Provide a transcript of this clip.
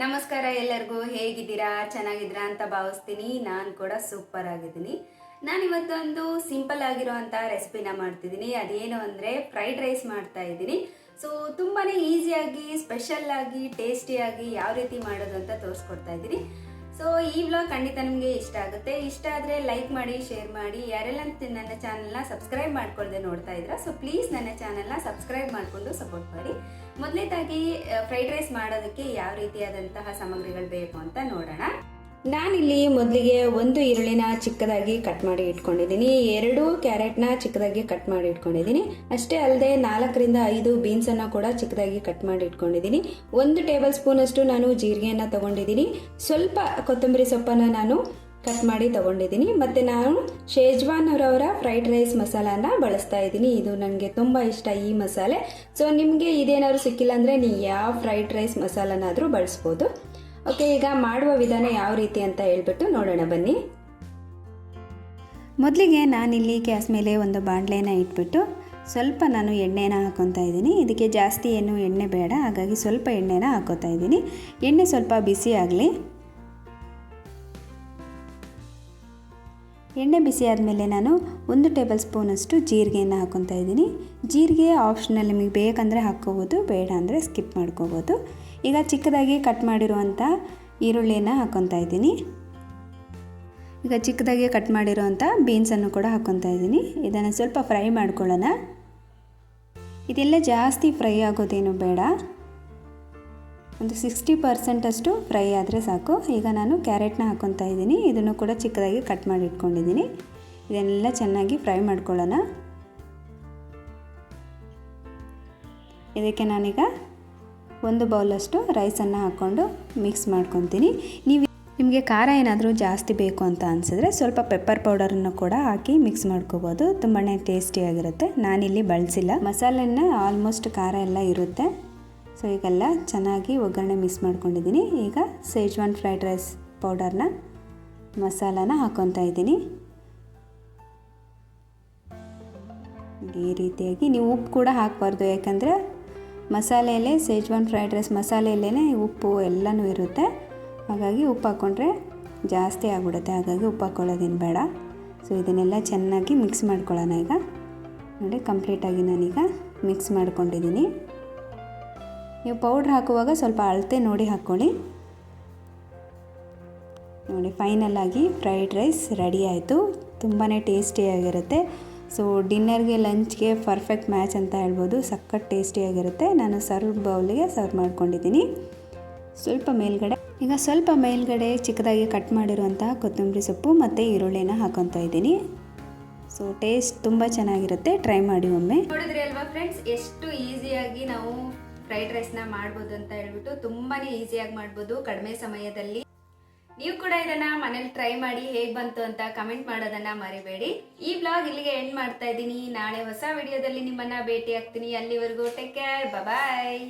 ನಮಸ್ಕಾರ ಎಲ್ಲರಿಗೂ, ಹೇಗಿದ್ದೀರಾ? ಚೆನ್ನಾಗಿದ್ದೀರಾ ಅಂತ ಭಾವಿಸ್ತೀನಿ. ನಾನು ಕೂಡ ಸೂಪರ್ ಆಗಿದ್ದೀನಿ. ನಾನು ಇವತ್ತೊಂದು ಸಿಂಪಲ್ ಆಗಿರೋವಂಥ ರೆಸಿಪಿನ ಮಾಡ್ತಿದ್ದೀನಿ. ಅದೇನು ಅಂದರೆ ಫ್ರೈಡ್ ರೈಸ್ ಮಾಡ್ತಾ ಇದ್ದೀನಿ. ಸೊ ತುಂಬಾ ಈಸಿಯಾಗಿ ಸ್ಪೆಷಲ್ ಆಗಿ ಟೇಸ್ಟಿಯಾಗಿ ಯಾವ ರೀತಿ ಮಾಡೋದು ಅಂತ ತೋರಿಸ್ಕೊಡ್ತಾ ಇದ್ದೀನಿ. ಸೊ ಈ ವ್ಲಾಗ್ ಖಂಡಿತ ನಿಮಗೆ ಇಷ್ಟ ಆಗುತ್ತೆ. ಇಷ್ಟ ಆದರೆ ಲೈಕ್ ಮಾಡಿ ಶೇರ್ ಮಾಡಿ. ಯಾರೆಲ್ಲ ನನ್ನ ಚಾನಲ್ನ ಸಬ್ಸ್ಕ್ರೈಬ್ ಮಾಡ್ಕೊಳ್ದೆ ನೋಡ್ತಾ ಇದ್ರ ಸೊ ಪ್ಲೀಸ್ ನನ್ನ ಚಾನಲ್ನ ಸಬ್ಸ್ಕ್ರೈಬ್ ಮಾಡಿಕೊಂಡು ಸಪೋರ್ಟ್ ಮಾಡಿ. ಮೊದಲನೇದಾಗಿ ಫ್ರೈಡ್ ರೈಸ್ ಮಾಡೋದಕ್ಕೆ ಯಾವ ರೀತಿಯಾದಂತಹ ಸಾಮಗ್ರಿಗಳು ಬೇಕು ಅಂತ ನೋಡೋಣ. ನಾನಿಲ್ಲಿ ಮೊದಲಿಗೆ ಒಂದು ಈರುಳ್ಳಿನ ಚಿಕ್ಕದಾಗಿ ಕಟ್ ಮಾಡಿ ಇಟ್ಕೊಂಡಿದ್ದೀನಿ. ಎರಡು ಕ್ಯಾರೆಟ್ನ ಚಿಕ್ಕದಾಗಿ ಕಟ್ ಮಾಡಿ ಇಟ್ಕೊಂಡಿದ್ದೀನಿ. ಅಷ್ಟೇ ಅಲ್ಲದೆ ನಾಲ್ಕರಿಂದ ಐದು ಬೀನ್ಸನ್ನು ಕೂಡ ಚಿಕ್ಕದಾಗಿ ಕಟ್ ಮಾಡಿ ಇಟ್ಕೊಂಡಿದ್ದೀನಿ. ಒಂದು ಟೇಬಲ್ ಸ್ಪೂನಷ್ಟು ನಾನು ಜೀರಿಗೆಯನ್ನು ತಗೊಂಡಿದ್ದೀನಿ. ಸ್ವಲ್ಪ ಕೊತ್ತಂಬರಿ ಸೊಪ್ಪನ್ನು ನಾನು ಕಟ್ ಮಾಡಿ ತಗೊಂಡಿದ್ದೀನಿ. ಮತ್ತು ನಾನು ಶೇಜ್ವಾನ್ ಅವರವರ ಫ್ರೈಡ್ ರೈಸ್ ಮಸಾಲಾನ ಬಳಸ್ತಾ ಇದ್ದೀನಿ. ಇದು ನನಗೆ ತುಂಬ ಇಷ್ಟ ಈ ಮಸಾಲೆ. ಸೊ ನಿಮಗೆ ಇದೇನಾದ್ರು ಸಿಕ್ಕಿಲ್ಲ ಅಂದರೆ ನೀವು ಯಾವ ಫ್ರೈಡ್ ರೈಸ್ ಮಸಾಲನಾದರೂ ಬಳಸ್ಬೋದು. ಓಕೆ, ಈಗ ಮಾಡುವ ವಿಧಾನ ಯಾವ ರೀತಿ ಅಂತ ಹೇಳ್ಬಿಟ್ಟು ನೋಡೋಣ, ಬನ್ನಿ. ಮೊದಲಿಗೆ ನಾನಿಲ್ಲಿ ಗ್ಯಾಸ್ ಮೇಲೆ ಒಂದು ಬಾಣಲೆನ ಇಟ್ಬಿಟ್ಟು ಸ್ವಲ್ಪ ನಾನು ಎಣ್ಣೆನ ಹಾಕೊತಾ ಇದ್ದೀನಿ. ಇದಕ್ಕೆ ಜಾಸ್ತಿ ಏನು ಎಣ್ಣೆ ಬೇಡ, ಹಾಗಾಗಿ ಸ್ವಲ್ಪ ಎಣ್ಣೆನ ಹಾಕೋತಾ ಇದ್ದೀನಿ. ಎಣ್ಣೆ ಸ್ವಲ್ಪ ಬಿಸಿ ಆಗಲಿ. ಎಣ್ಣೆ ಬಿಸಿ ಆದಮೇಲೆ ನಾನು ಒಂದು ಟೇಬಲ್ ಸ್ಪೂನಷ್ಟು ಜೀರಿಗೆಯನ್ನು ಹಾಕೊತಾ ಇದ್ದೀನಿ. ಜೀರಿಗೆ ಆಪ್ಷನಲ್ ನಿಮಗೆ ಬೇಕಂದರೆ ಹಾಕ್ಕೋಬೋದು, ಬೇಡ ಅಂದರೆ ಸ್ಕಿಪ್ ಮಾಡ್ಕೋಬೋದು. ಈಗ ಚಿಕ್ಕದಾಗಿ ಕಟ್ ಮಾಡಿರುವಂಥ ಈರುಳ್ಳಿಯನ್ನು ಹಾಕ್ಕೊತಾ ಇದ್ದೀನಿ. ಈಗ ಚಿಕ್ಕದಾಗಿ ಕಟ್ ಮಾಡಿರುವಂಥ ಬೀನ್ಸನ್ನು ಕೂಡ ಹಾಕ್ಕೊತಾ ಇದ್ದೀನಿ. ಇದನ್ನು ಸ್ವಲ್ಪ ಫ್ರೈ ಮಾಡ್ಕೊಳ್ಳೋಣ. ಇದೆಲ್ಲ ಜಾಸ್ತಿ ಫ್ರೈ ಆಗೋದೇನು ಬೇಡ. ಒಂದು ಸಿಕ್ಸ್ಟಿ ಪರ್ಸೆಂಟಷ್ಟು ಫ್ರೈ ಆದರೆ ಸಾಕು. ಈಗ ನಾನು ಕ್ಯಾರೆಟ್ನ ಹಾಕ್ಕೊತಾ ಇದ್ದೀನಿ. ಇದನ್ನು ಕೂಡ ಚಿಕ್ಕದಾಗಿ ಕಟ್ ಮಾಡಿ ಇಟ್ಕೊಂಡಿದ್ದೀನಿ. ಇದನ್ನೆಲ್ಲ ಚೆನ್ನಾಗಿ ಫ್ರೈ ಮಾಡ್ಕೊಳ್ಳೋಣ. ಇದಕ್ಕೆ ನಾನೀಗ ಒಂದು ಬೌಲಷ್ಟು ರೈಸನ್ನು ಹಾಕ್ಕೊಂಡು ಮಿಕ್ಸ್ ಮಾಡ್ಕೊತೀನಿ. ನೀವು ನಿಮಗೆ ಖಾರ ಏನಾದರೂ ಜಾಸ್ತಿ ಬೇಕು ಅಂತ ಅನಿಸಿದ್ರೆ ಸ್ವಲ್ಪ ಪೆಪ್ಪರ್ ಪೌಡರನ್ನು ಕೂಡ ಹಾಕಿ ಮಿಕ್ಸ್ ಮಾಡ್ಕೋಬೋದು. ತುಂಬಾ ಟೇಸ್ಟಿಯಾಗಿರುತ್ತೆ ನಾನಿಲ್ಲಿ ಬಳಸಿಲ್ಲ. ಮಸಾಲೆನ ಆಲ್ಮೋಸ್ಟ್ ಖಾರ ಎಲ್ಲ ಇರುತ್ತೆ. ಸೊ ಈಗೆಲ್ಲ ಚೆನ್ನಾಗಿ ಒಗ್ಗರಣೆ ಮಿಕ್ಸ್ ಮಾಡ್ಕೊಂಡಿದ್ದೀನಿ. ಈಗ ಸೇಜ್ವಾನ್ ಫ್ರೈಡ್ ರೈಸ್ ಪೌಡರ್ನ ಮಸಾಲಾನ ಹಾಕ್ಕೊತಾ ಇದ್ದೀನಿ. ಈ ರೀತಿಯಾಗಿ ನೀವು ಉಪ್ಪು ಕೂಡ ಹಾಕಬಾರ್ದು, ಯಾಕಂದರೆ ಮಸಾಲೆಯಲ್ಲೇ ಸೇಜ್ವಾನ್ ಫ್ರೈಡ್ ರೈಸ್ ಮಸಾಲೆಯಲ್ಲೇ ಉಪ್ಪು ಎಲ್ಲನೂ ಇರುತ್ತೆ. ಹಾಗಾಗಿ ಉಪ್ಪು ಹಾಕ್ಕೊಂಡ್ರೆ ಜಾಸ್ತಿ ಆಗ್ಬಿಡುತ್ತೆ. ಹಾಗಾಗಿ ಉಪ್ಪು ಹಾಕ್ಕೊಳ್ಳೋದೇನು ಬೇಡ. ಸೊ ಇದನ್ನೆಲ್ಲ ಚೆನ್ನಾಗಿ ಮಿಕ್ಸ್ ಮಾಡ್ಕೊಳ್ಳೋಣ ಈಗ. ನೋಡಿ, ಕಂಪ್ಲೀಟಾಗಿ ನಾನೀಗ ಮಿಕ್ಸ್ ಮಾಡ್ಕೊಂಡಿದ್ದೀನಿ. ನೀವು ಪೌಡ್ರ್ ಹಾಕುವಾಗ ಸ್ವಲ್ಪ ಅಳತೆ ನೋಡಿ ಹಾಕ್ಕೊಳ್ಳಿ. ನೋಡಿ ಫೈನಲ್ ಆಗಿ ಫ್ರೈಡ್ ರೈಸ್ ರೆಡಿ ಆಯಿತು. ತುಂಬಾ ಟೇಸ್ಟಿಯಾಗಿರುತ್ತೆ ಸೊ ಡಿನ್ನರ್ಗೆ ಲಂಚ್ಗೆ ಪರ್ಫೆಕ್ಟ್ ಮ್ಯಾಚ್ ಅಂತ ಹೇಳ್ಬೋದು. ಸಖತ್ ಟೇಸ್ಟಿಯಾಗಿರುತ್ತೆ ನಾನು ಸರ್ವ್ ಬೌಲಿಗೆ ಸರ್ವ್ ಮಾಡ್ಕೊಂಡಿದ್ದೀನಿ. ಸ್ವಲ್ಪ ಮೇಲ್ಗಡೆ, ಈಗ ಸ್ವಲ್ಪ ಮೇಲ್ಗಡೆ ಚಿಕ್ಕದಾಗಿ ಕಟ್ ಮಾಡಿರುವಂತಹ ಕೊತ್ತಂಬರಿ ಸೊಪ್ಪು ಮತ್ತು ಈರುಳ್ಳಿನ ಹಾಕೊತಾ ಇದ್ದೀನಿ. ಸೊ ಟೇಸ್ಟ್ ತುಂಬ ಚೆನ್ನಾಗಿರುತ್ತೆ. ಟ್ರೈ ಮಾಡಿ ಒಮ್ಮೆ. ನೋಡಿದ್ರಿ ಅಲ್ವಾ ಫ್ರೆಂಡ್ಸ್ ಎಷ್ಟು ಈಸಿಯಾಗಿ ನಾವು ಫ್ರೈಡ್ ರೈಸ್ನ ಮಾಡ್ಬೋದು ಅಂತ ಹೇಳ್ಬಿಟ್ಟು ತುಂಬಾನೇ ಈಸಿಯಾಗಿ ಮಾಡ್ಬೋದು ಕಡಿಮೆ ಸಮಯದಲ್ಲಿ. ನೀವು ಕೂಡ ಇದನ್ನ ಮನೇಲಿ ಟ್ರೈ ಮಾಡಿ ಹೇಗ್ ಬಂತು ಅಂತ ಕಮೆಂಟ್ ಮಾಡೋದನ್ನ ಮರಿಬೇಡಿ. ಈ ಬ್ಲಾಗ್ ಇಲ್ಲಿಗೆ ಎಂಡ್ ಮಾಡ್ತಾ ಇದ್ದೀನಿ. ನಾಳೆ ಹೊಸ ವಿಡಿಯೋದಲ್ಲಿ ನಿಮ್ಮನ್ನ ಭೇಟಿ ಆಗ್ತೀನಿ ಅಲ್ಲಿವರೆಗೂ ಟೇಕ್ ಕೇರ್ ಬಾಯ್